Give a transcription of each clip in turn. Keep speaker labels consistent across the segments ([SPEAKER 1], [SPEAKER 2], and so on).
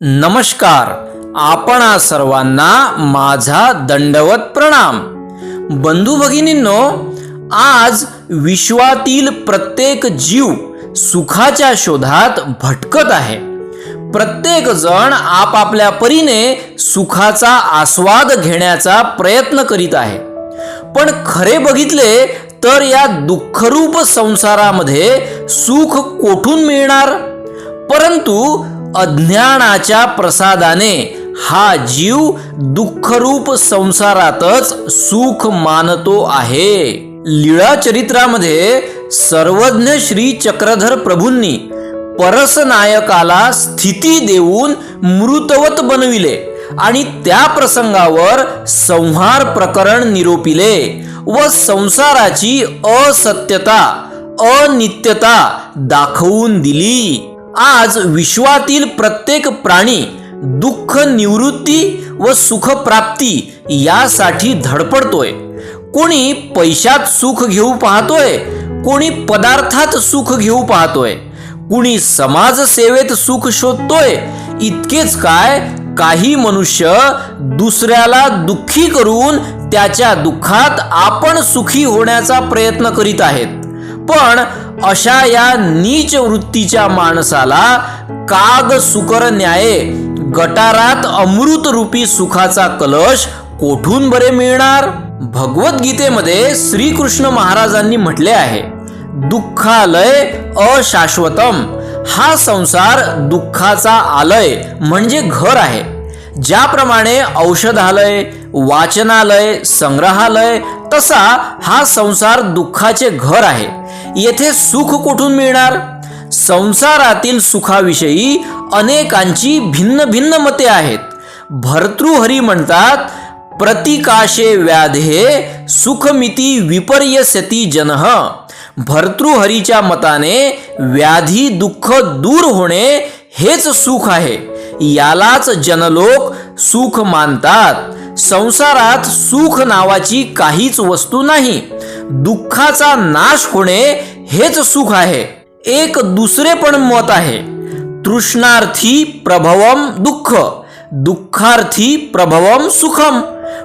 [SPEAKER 1] नमस्कार. आपणा सर्वांना माझा दंडवत प्रणाम. बंधू भगिनींनो आज विश्वातील प्रत्येक जीव सुखाच्या शोधात भटकत आहे. प्रत्येक जण आपापल्या परीने सुखाचा आस्वाद घेण्याचा प्रयत्न करीत आहे. पण खरे बघितले तर या दुःखरूप संसारामध्ये सुख कोठून मिळणार? परंतु अज्ञानाच्या प्रसादाने हा जीव दुःखरूप संसारातच सुख मानतो आहे. लीळा चरित्रामध्ये सर्वज्ञ श्री चक्रधर प्रभूंनी परसनायकाला स्थिती देऊन मृतवत बनविले आणि त्या प्रसंगावर संहार प्रकरण निरोपिले व संसाराची असत्यता अनित्यता दाखवून दिली. आज विश्वातील प्रत्येक प्राणी दुःख निवृत्ती व सुखप्राप्ती यासाठी धडपडतोय. कोणी पैशात सुख घेऊ पाहतोय कोणी पदार्थात सुख घेऊ पाहतोय. कुणी समाजसेवेत सुख शोधतोय इतकेच काय काही मनुष्य दुसऱ्याला दुःखी करून त्याच्या दुःखात आपण सुखी होण्याचा प्रयत्न करीत आहेत. पण अशा या नीच वृत्तीच्या माणसाला काग सुकर न्याये गटारात अमृत रूपी सुखाचा कलश कोठून बरे मिळणार? भगवद्गीतेमध्ये श्रीकृष्ण महाराजांनी म्हटले आहे दुःखालय अशाश्वतम हा संसार दुःखाचा आलय म्हणजे घर आहे ज्याप्रमाणे औषधालय वाचनालय संग्रहालय तसा हा संसार दुःखाचे घर आहे. येथे सुख कुठून मिळणार? संसारातील सुखाविषयी अनेकांची भिन्न भिन्न मते आहेत. भर्तृहरी म्हणतात प्रतिकाशे व्याधे सुखमिती विपर्यस्यती जनः. भर्तृहरीच्या मताने व्याधी दुःख दूर होणे हेच सुख आहे. यालाच जनलोक सुख मानतात. संसारात सुख नावाची काहीच वस्तू नाही. दुःखाचा नाश होणे हेच सुख आहे. एक दुसरे पण मत आहे. तृष्णार्थी प्रभवम दुःख दुःखार्थी प्रभवम सुखम.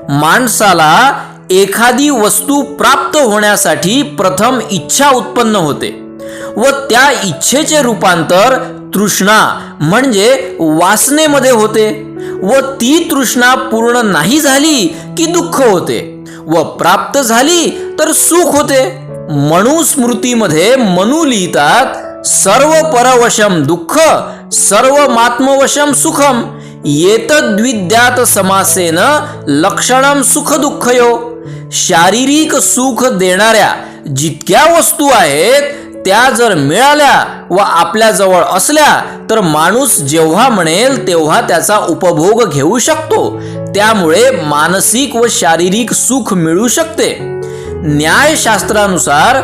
[SPEAKER 1] माणसाला एखादी वस्तू प्राप्त होण्यासाठी प्रथम इच्छा उत्पन्न होते व त्या इच्छेचे रूपांतर तृष्णा म्हणजे वासनेमध्ये होते. व ती तृष्णा पूर्ण नाही झाली की दुःख होते व प्राप्त झाली तर सुख होते. मनुस्मृतीमध्ये मनु लिहितात सर्व परवशम दुःख सर्व मात्मवशम सुखम येतद्विद्यात समासेन लक्षणम सुख दुःखयो. शारीरिक सुख देणाऱ्या जितक्या वस्तू आहेत त्या जर मिळाल्या व आपल्या जवळ असल्या तर माणूस जेव्हा म्हणेल तेव्हा त्याचा उपभोग घेऊ शकतो. त्यामुळे मानसिक व शारीरिक सुख मिळू शकते. न्यायशास्त्रानुसार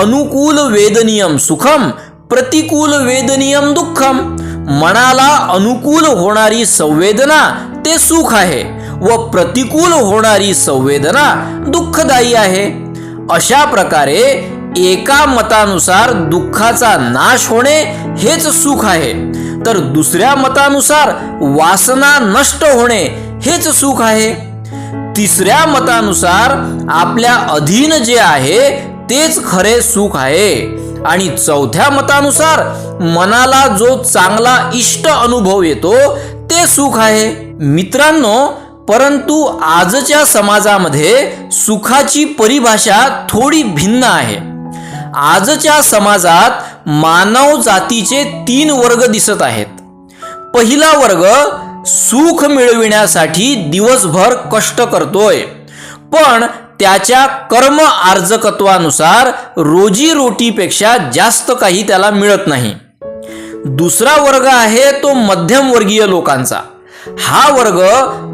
[SPEAKER 1] अनुकूल वेदनियम सुखम प्रतिकूल वेदनियम दुःखम. मनाला अनुकूल होणारी संवेदना ते सुख आहे व प्रतिकूल होणारी संवेदना दुःखदायी आहे. अशा प्रकारे एका मतानुसार दुःखाचा नाश होणे हेच सुख आहे. तर दुसऱ्या मतानुसार वासना नष्ट होणे हेच सुख आहे. तिसऱ्या मतानुसार आपल्या अधीन जे आहे तेच खरे सुख आहे. आणि चौथ्या मतानुसार मनाला जो चांगला इष्ट अनुभव येतो ते सुख आहे. मित्रांनो परंतु आजच्या समाजामध्ये सुखाची परिभाषा थोडी भिन्न आहे. आजच्या समाजात मानव जातीचे तीन वर्ग दिसत आहेत. पहिला वर्ग सुख मिळविण्यासाठी दिवसभर कष्ट करतोय. पण त्याच्या कर्म आर्जकत्वानुसार रोजीरोटीपेक्षा जास्त काही त्याला मिळत नाही. दुसरा वर्ग आहे तो मध्यमवर्गीय लोकांचा. हा वर्ग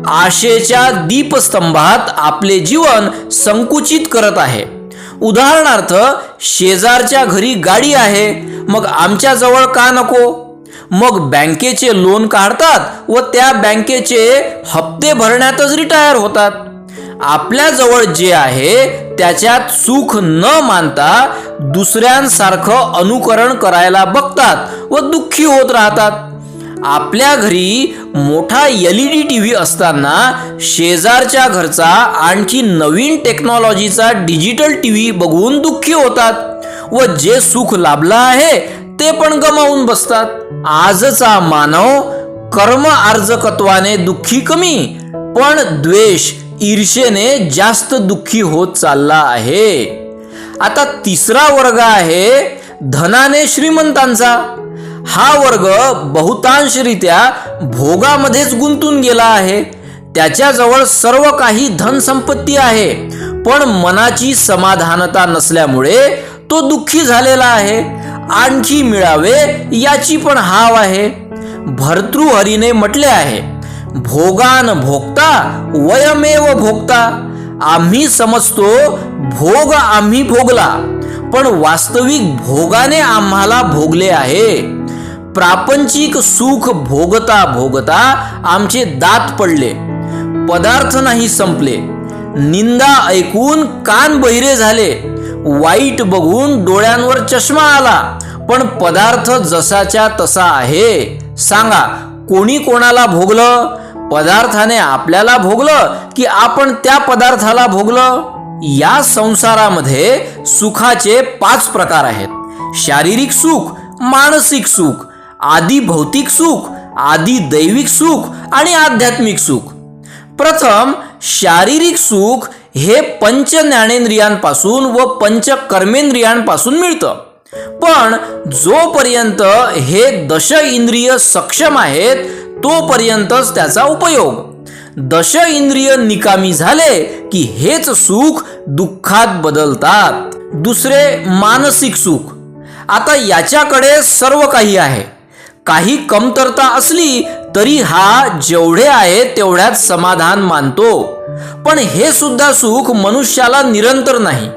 [SPEAKER 1] आशेच्या दीपस्तंभात आपले जीवन संकुचित करत आहे. उदाहरणार्थ शेजारच्या घरी गाडी आहे मग आमच्या जवळ का नको? मग बँकेचे लोन काढतात व त्या बँकेचे हप्ते भरण्यातच रिटायर होतात. आपल्या जवळ जे आहे त्याच्यात सुख न मानता दुसऱ्यांसारखं अनुकरण करायला बघतात व दुःखी होत राहतात. आपल्या घरी मोठा L E D T V असताना शेजारच्या घरचा आणखी नवीन टेक्नॉलॉजीचा डिजिटल टी व्ही बघून दुःखी होतात व जे सुख लाभलं आहे ते पण गमावून बसतात. आजचा मानव कर्म अर्जकत्वाने दुःखी कमी पण द्वेष ईर्षेने जास्त दुःखी होत चालला आहे. आता तिसरा वर्ग आहे धनाने श्रीमंतांचा. हा वर्ग बहुतांशरित्या भोगामध्येच गुंतून गेला आहे. त्याच्याजवळ सर्व काही धनसंपत्ती आहे. पण मनाची समाधानता नसल्यामुळे तो दुःखी झालेला आहे. आणखी मिळावे याची पण हाव आहे. भर्तृहरीने म्हटले आहे भोगान भोगता वयमेव भोगता आम्ही समजतो भोग आम्ही भोगला. पण वास्तविक भोगाने आम्हाला भोगले आहे. प्रापंचिक सुख भोगता भोगता आमचे दात पडले. पदार्थ नाही संपले. निंदा ऐकून कान बहिरे झाले. वाईट बघून डोळ्यांवर चष्मा आला. पण पदार्थ जसाच्या तसा आहे. सांगा कोणी कोणाला भोगलं? पदार्थाने आपल्याला भोगलं की आपण त्या पदार्थाला भोगलं? या संसारामध्ये सुखाचे पाच प्रकार आहेत. शारीरिक सुख मानसिक सुख आदी भौतिक सुख आदी दैविक सुख आणि आध्यात्मिक सुख. प्रथम शारीरिक सुख हे पंच ज्ञानेंद्रियांपासून व पंच कर्मेंद्रियांपासून मिळतं. पण जोपर्यंत हे दश इंद्रिय सक्षम आहेत तोपर्यंतच त्याचा उपयोग. दश इंद्रिय निकामी झाले की हेच सुख दुःखात बदलतात. दुसरे मानसिक सुख. आता याच्याकडे सर्व काही आहे. काही कमतरता असली तरी हा जेवढे आहे तेवढ्यात समाधान मानतो. पण हे सुद्धा सुख मनुष्याला निरंतर नाही.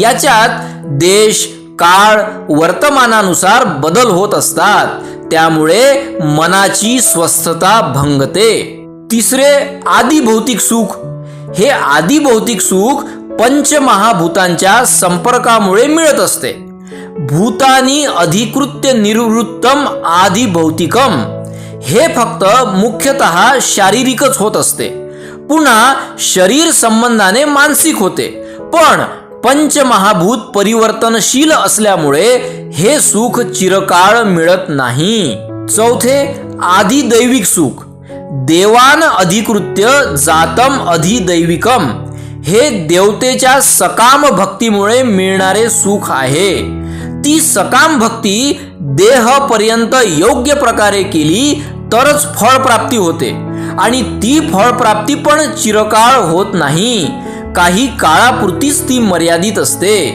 [SPEAKER 1] याच्यात देश काळ वर्तमानानुसार बदल होत असतात. त्यामुळे मनाची स्वस्थता भंगते. तिसरे आदी भौतिक सुख. हे आदी भौतिक सुख पंचमहाभूतांच्या संपर्कामुळे मिळत असते. भूतानी अधिकृत्य निवृत्तम आदी भौतिकम. हे फक्त मुख्यतः शारीरिकच होत असते. पुन्हा शरीर संबंधाने मानसिक होते. पण पंचमहाभूत परिवर्तनशील असल्यामुळे हे सुख चिरकाळ मिळत नाही. चौथे आधी दैविक सुख. देवान अधिकृत्य जातम अधिदैविकम. हे देवतेच्या सकाम भक्तीमुळे मिळणारे सुख आहे. ती सकाम भक्ती देहपर्यंत योग्य प्रकारे केली तरच फळप्राप्ती होते. आणि ती फळप्राप्ती पण चिरकाळ होत नाही. काही काळापुरतीच ती मर्यादित असते.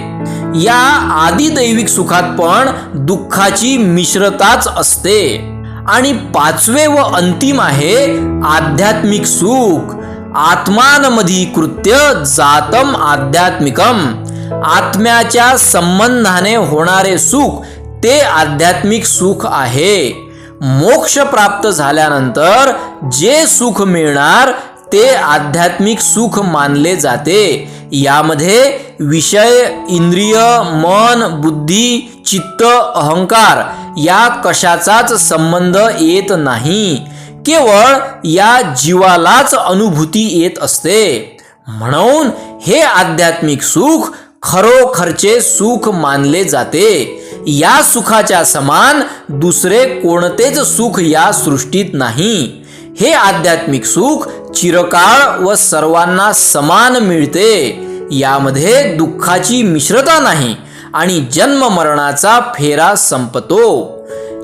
[SPEAKER 1] या आदी दैविक सुखात पण दुःखाची मिश्रताच असते. आणि पाचवे व अंतिम आहे आध्यात्मिक सुख. आत्मानमधी कृत्य जातम आध्यात्मिकम. आत्म्याच्या संबंधाने होणारे सुख ते आध्यात्मिक सुख आहे. मोक्ष प्राप्त झाल्यानंतर जे सुख मिळणार ते आध्यात्मिक सुख मानले जाते. यामध्ये विषय इंद्रिय मन बुद्धी चित्त अहंकार या कशाचाच संबंध येत नाही. केवळ या जीवालाच अनुभूती येत असते. म्हणून हे आध्यात्मिक सुख खरोखरचे सुख मानले जाते. या सुखाच्या समान दुसरे कोणतेच सुख या सृष्टीत नाही. हे आध्यात्मिक सुख चिरकाळ व सर्वांना समान मिळते. यामध्ये दुःखाची मिश्रता नाही आणि जन्म मरणाचा फेरा संपतो.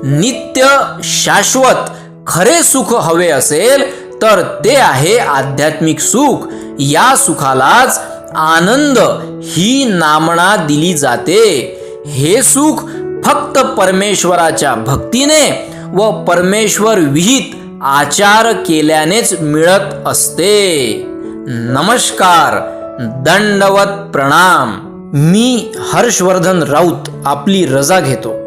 [SPEAKER 1] नित्य शाश्वत खरे सुख हवे असेल तर ते आहे आध्यात्मिक सुख. या सुखालाच आनंद ही नामना दिली जाते. हे सुख फक्त परमेश्वराच्या भक्तीने व परमेश्वर विहित आचार केल्यानेच मिळत असते. नमस्कार दंडवत प्रणाम. मी हर्षवर्धन राऊत आपली रजा घेतो.